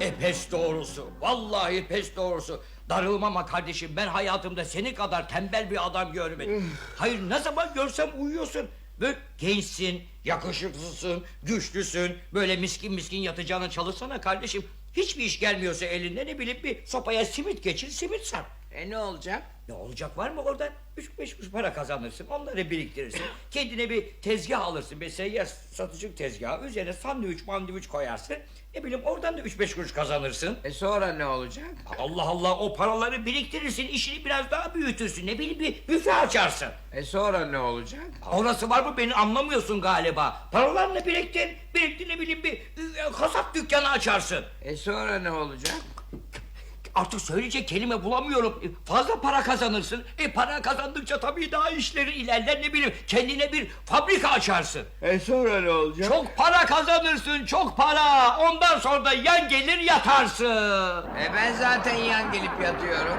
E pes doğrusu. Vallahi pes doğrusu. Darılma ama kardeşim ben hayatımda seni kadar tembel bir adam görmedim. Hayır ne zaman görsem uyuyorsun. Böyle gençsin, yakışıklısın, güçlüsün. Böyle miskin miskin yatacağına çalışsana kardeşim. Hiçbir iş gelmiyorsa elinden ne bileyim bir sopaya simit geçir, simit sar. E ne olacak? Ne olacak var mı oradan? Üç beş kuruş para kazanırsın. Onları biriktirirsin. Kendine bir tezgah alırsın. Bir seyyar satıcı tezgahı. Üzerine sandviç mandviç koyarsın. Ne bileyim oradan da üç beş kuruş kazanırsın. E sonra ne olacak? Allah Allah o paraları biriktirirsin. işini biraz daha büyütürsün. Ne bileyim bir büfe açarsın. E sonra ne olacak? Orası var mı beni anlamıyorsun galiba. Paralarını biriktir. Biriktir ne bileyim bir kasap dükkanı açarsın. E sonra ne olacak? Artık söyleyecek kelime bulamıyorum. E, Fazla para kazanırsın. E para kazandıkça tabii daha işlerin ilerler ne bileyim. Kendine bir fabrika açarsın. E sonra ne olacak? Çok para kazanırsın, çok para. Ondan sonra da yan gelir yatarsın. E ben zaten yan gelip yatıyorum.